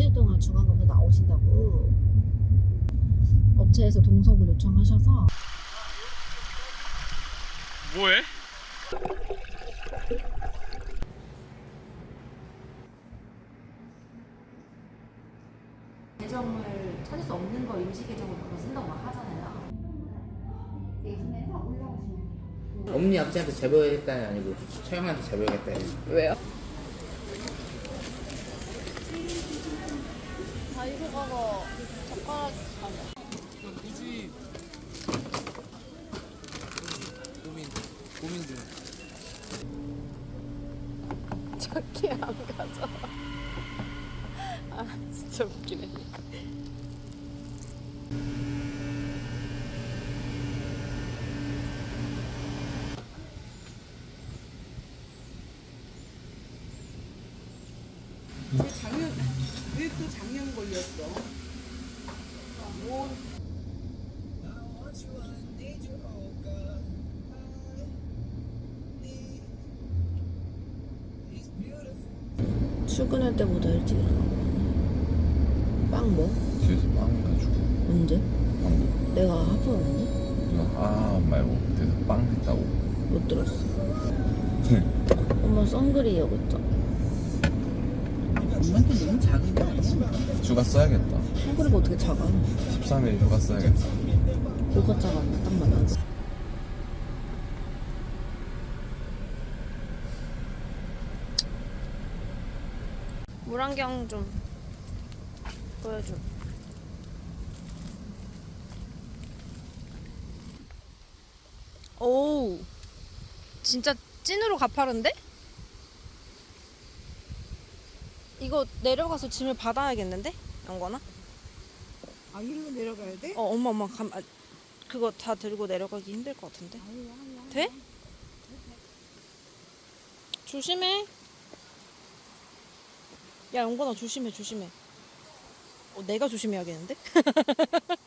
이틀 동안 중간검사 나오신다고 업체에서 동석을 요청하셔서 뭐해? 계정을 찾을 수 없는 걸 임시 계정으로 바꿔 쓴다고 막 하잖아요. 엄니 아버지한테 제보해야겠다는 아니고 처형한테 제보해야겠다. 왜요? 저기 안 가져. 아 진짜 웃기네. 출근할 때보다 일찍 일어나고 빵 뭐? 집에서 빵 가지고 언제? 빵 내가 하품 했니? 먹고 아 말고 그래서 빵 했다고 못 들었어. 엄마 썬글이라고 했잖아. 엄마한테 너무 작은 거 아니야? 휴가 써야겠다 썬글이가 어떻게 작아? 13일 휴가 써야겠다 뭐가 작아? 딱 맞아. 물안경 좀 보여줘. 오, 진짜 찐으로 가파른데? 이거 내려가서 짐을 받아야겠는데? 영건아? 아 일로 내려가야 돼? 어, 엄마, 엄마, 감, 아, 그거 다 들고 내려가기 힘들 것 같은데? 돼? 조심해. 야, 영건아, 조심해, 조심해. 어, 내가 조심해야겠는데?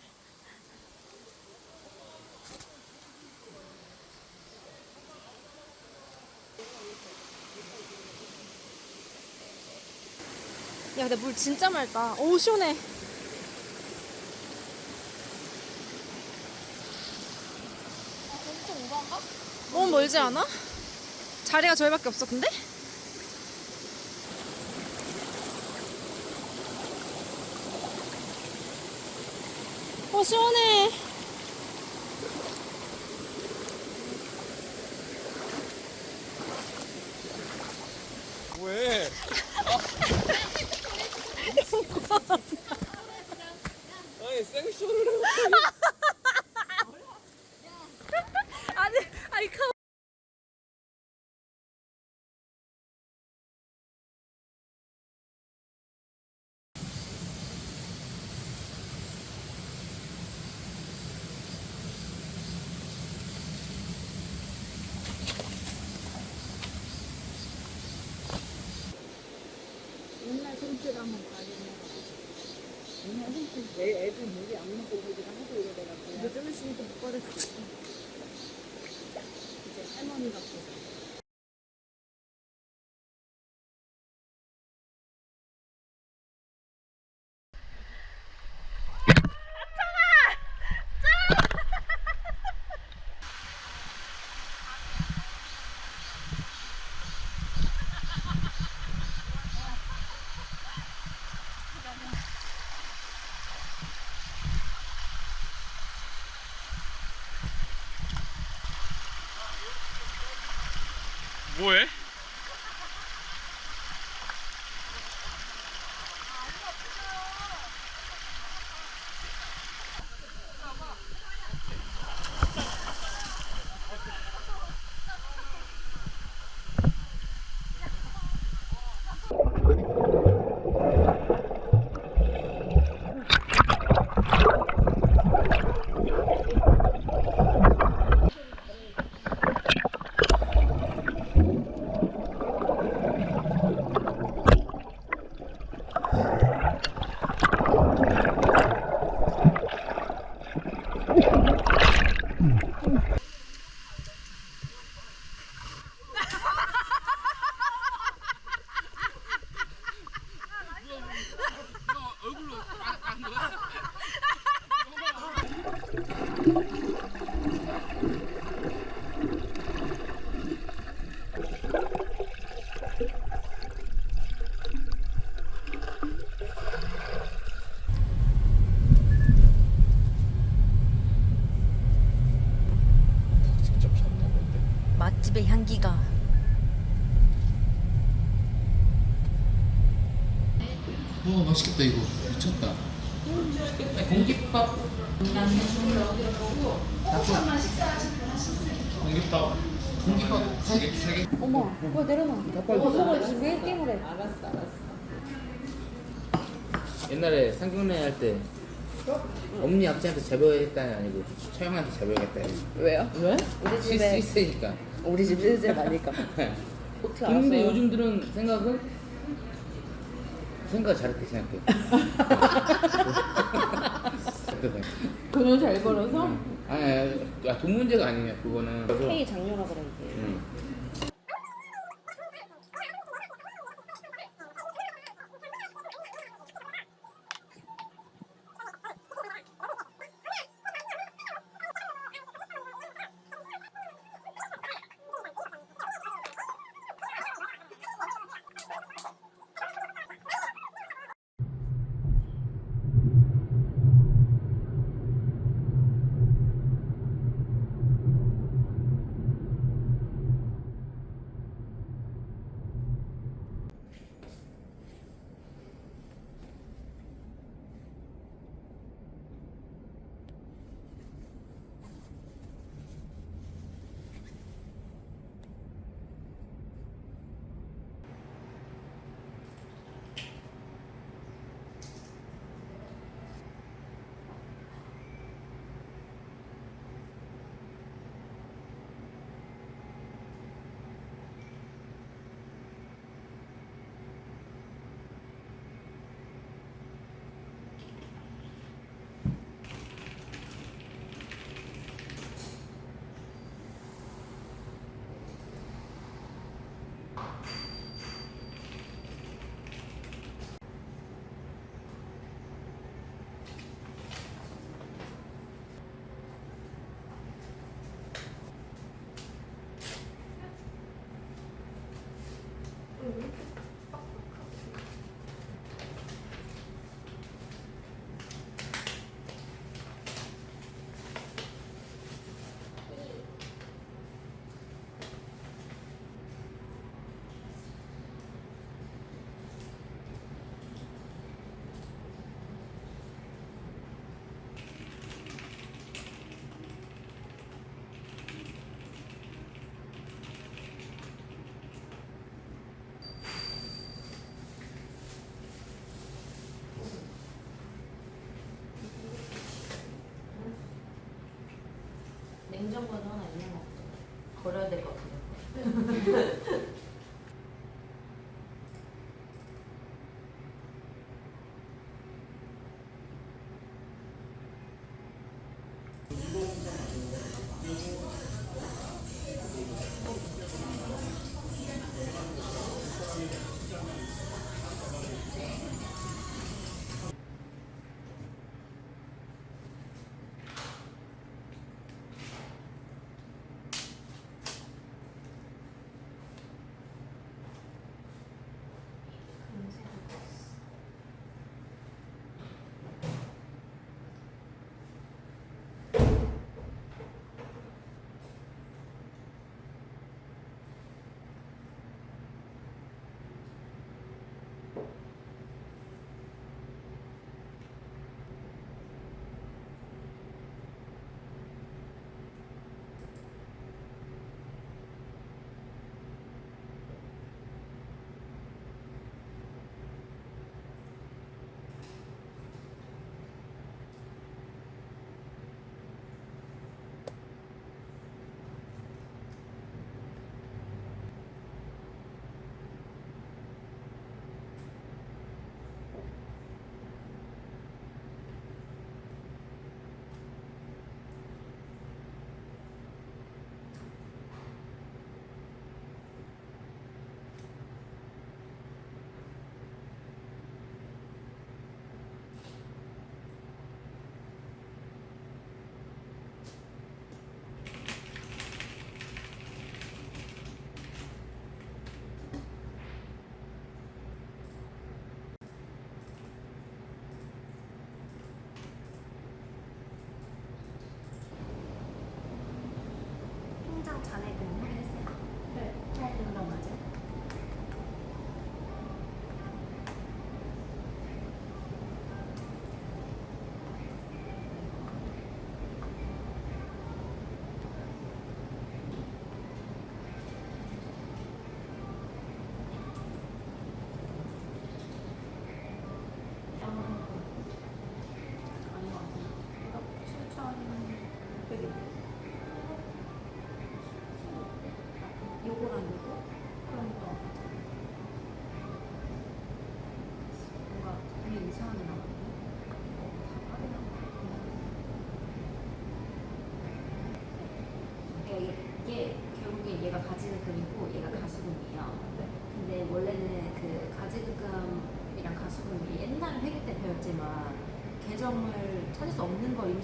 야, 근데 물 진짜 맑다. 오, 시원해. 너무 멀지 않아? 자리가 저희밖에 없어, 근데? 어, 시원해. 왜? 아니 생쇼를 해. 아니, 아니, 그. 내 애들 물이 안 먹고 그냥 하고 이러더라고. 근데 좀 같아. 이제 할머니 같고. 뭐해? 옛날에 상경례 할 때 엄니 아버지한테 제보해야겠다는 아니고 처형한테 제보해야겠다 왜요? 왜? 우리 시 집에 있으니까 우리 집 실세 많으니까. 어떻게 알았어요? 근데 요즘 들은 생각은 생각 잘했게 생각해 돈을 잘 벌어서 아니 아니 야, 돈 문제가 아니냐 그거는 K 장녀라 그래 이게. 응.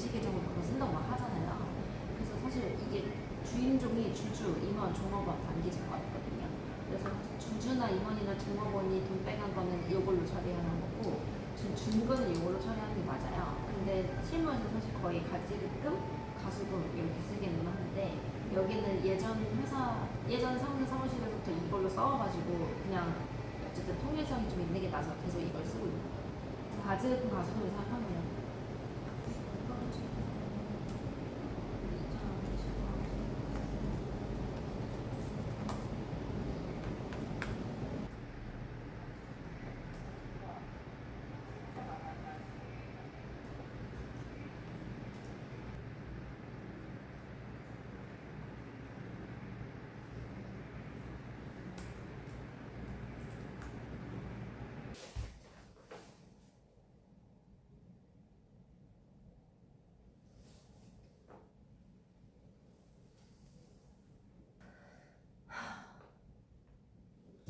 계정으로 바꿔 쓴다고 막 하잖아요. 그래서 사실 이게 주인종이 주주, 임원, 종업원, 단기자가 있거든요. 그래서 주주나 임원이나 종업원이 돈 빼간 거는 이걸로 처리하는 거고 준, 준 거는 이걸로 처리하는 게 맞아요. 근데 실무에서 사실 거의 가지금, 가수금 이렇게 쓰기는 하는데 여기는 예전 회사, 예전 사무실 사무실에서부터 이걸로 써가지고 그냥 어쨌든 통일성이 좀 있는 게 나서 계속 이걸 쓰고 있는 거예요. 가지금, 가수금을 생각하면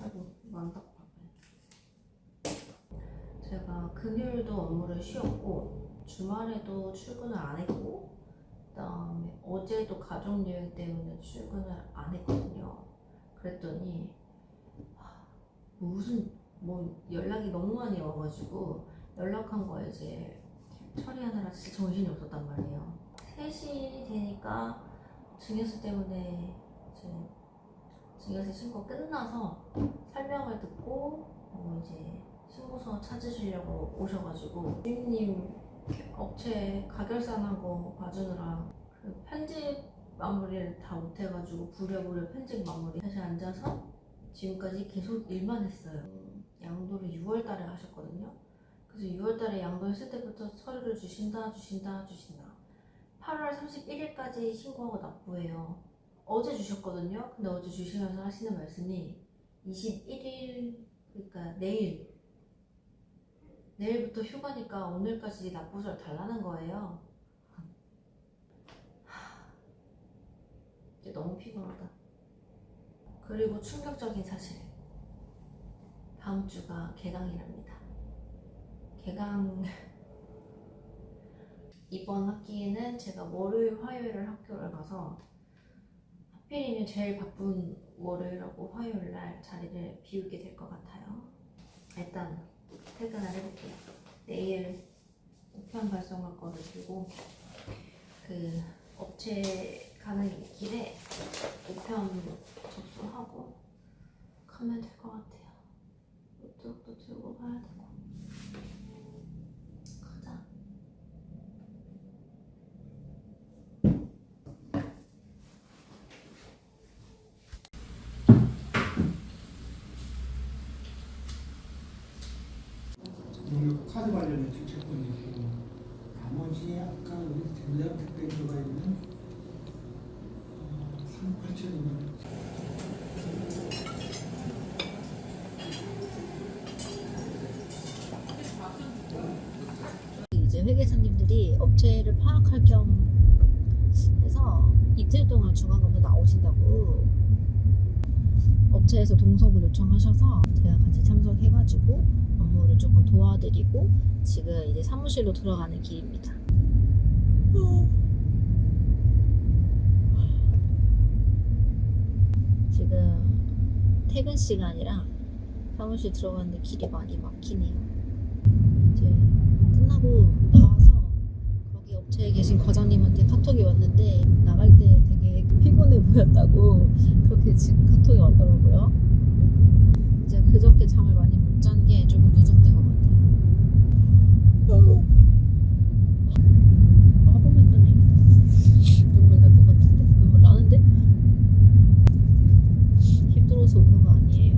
아이고 이거 안 닦고 바빠요. 제가 금요일도 업무를 쉬었고 주말에도 출근을 안 했고 그다음에 어제도 가족 여행 때문에 출근을 안 했거든요. 그랬더니 하, 무슨 뭐 연락이 너무 많이 와가지고 연락한 거 이제 처리하느라 진짜 정신이 없었단 말이에요. 3시 되니까 증여세 때문에 이제 증여세 신고 끝나서 설명을 듣고 뭐 이제 신고서 찾으시려고 오셔가지고 주임님 업체 가결산하고 봐주느라 그 편집 마무리를 다 못해가지고 부랴부랴 편집 마무리 다시 앉아서 지금까지 계속 일만 했어요. 음, 양도를 6월달에 하셨거든요. 그래서 6월달에 양도했을 때부터 서류를 주신다 주신다 주신다. 8월 31일까지 신고하고 납부해요. 어제 주셨거든요. 근데 어제 주시면서 하시는 말씀이 21일 그러니까 내일 내일부터 휴가니까 오늘까지 납부서를 달라는 거예요. 하, 이제 너무 피곤하다. 그리고 충격적인 사실. 다음 주가 개강이랍니다. 개강 이번 학기에는 제가 월요일, 화요일을 학교를 가서 하필이면 제일 바쁜 월요일하고 화요일 날 자리를 비우게 될 것 같아요. 일단 퇴근을 해볼게요. 내일 우편 발송할 거를 들고 그 업체 가는 길에 우편 접수하고 가면 될 것 같아요. 노트북도 들고 가야 되고 가자. 농협 카드 관련된 정책권이고 나머지 아까 우리 대장 특별 들어가 있는 어, 3, 8천이면 이제 회계사님들이 업체를 파악할 겸 해서 이틀 동안 중간검사 나오신다고 업체에서 동석을 요청하셔서 제가 같이 참석해가지고 업무를 조금 도와드리고 지금 이제 사무실로 들어가는 길입니다. 지금 퇴근 시간이라 사무실 들어가는데 길이 많이 막히네요. 이제 끝나고 나와서 거기 업체에 계신 과장님한테 카톡이 왔는데 나갈 때 되게 피곤해 보였다고 그렇게 지금 카톡이 왔더라고요. 이제 그저께 잠을 많이 못 잔 게 조금 누적된 것 같아요. 아, 화범했더니 눈물 날 것 같은데 눈물 나는데 힘들어서 우는 거 아니에요.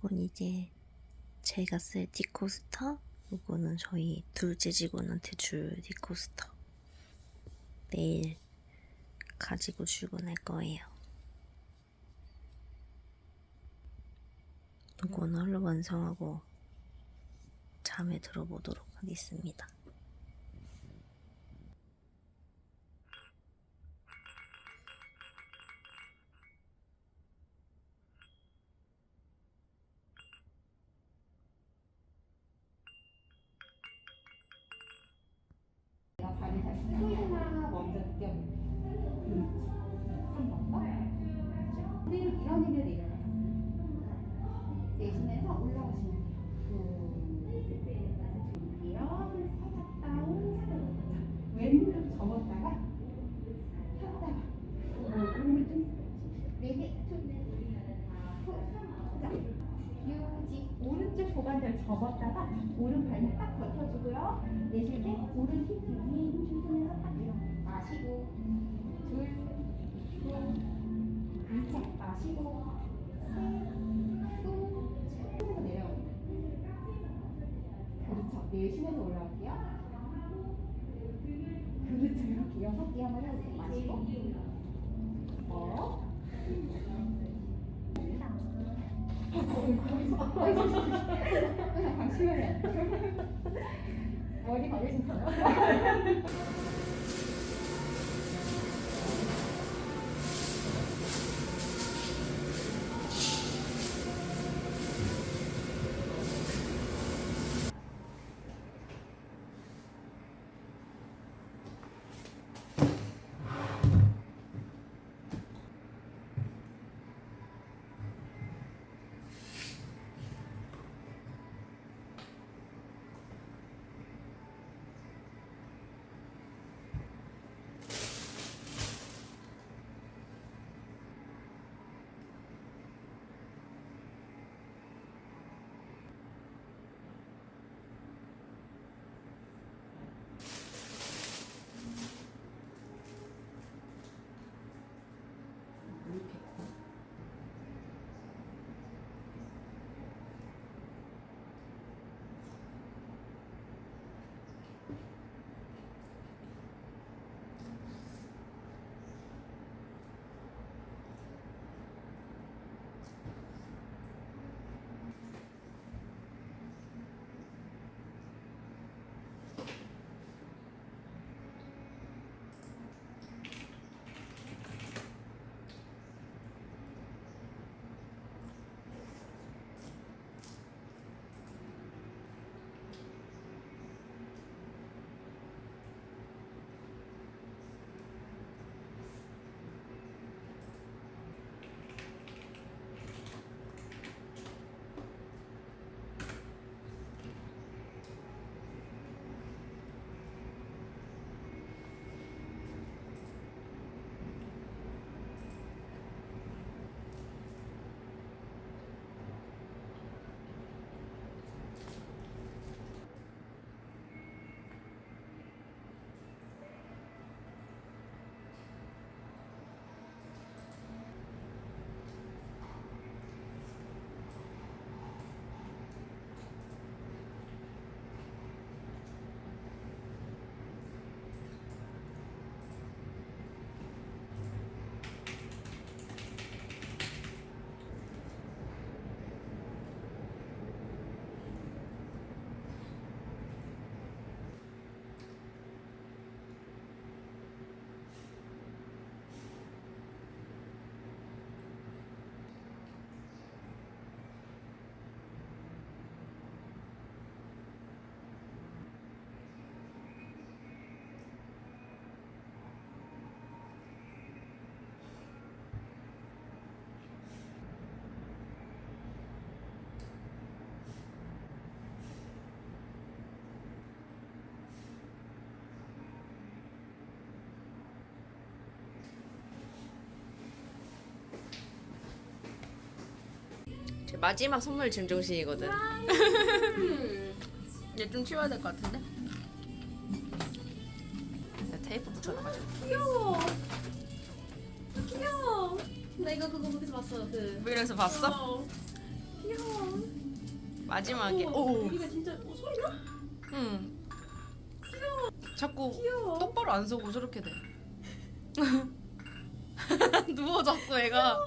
건 이제 제가 쓸 디코스터? 요거는 저희 둘째 직원한테 줄 디코스터. 내일 가지고 출근할 거예요. 요거는 얼른 완성하고 잠에 들어보도록 하겠습니다 내쉴 때 오른 힘 제 마지막 선물 증정신이거든. 이제 좀 치워야 될 것 같은데? 나 테이프 붙여놔가지고. 귀여워. 귀여워. 나 이거 그거 어디서 봤어? 그. 브이로그에서 봤어? 어. 마지막에 오 여기가 진짜 소리 나? 응 귀여워 자꾸 똑바로 안 서고 저렇게 돼 누워 자꾸 애가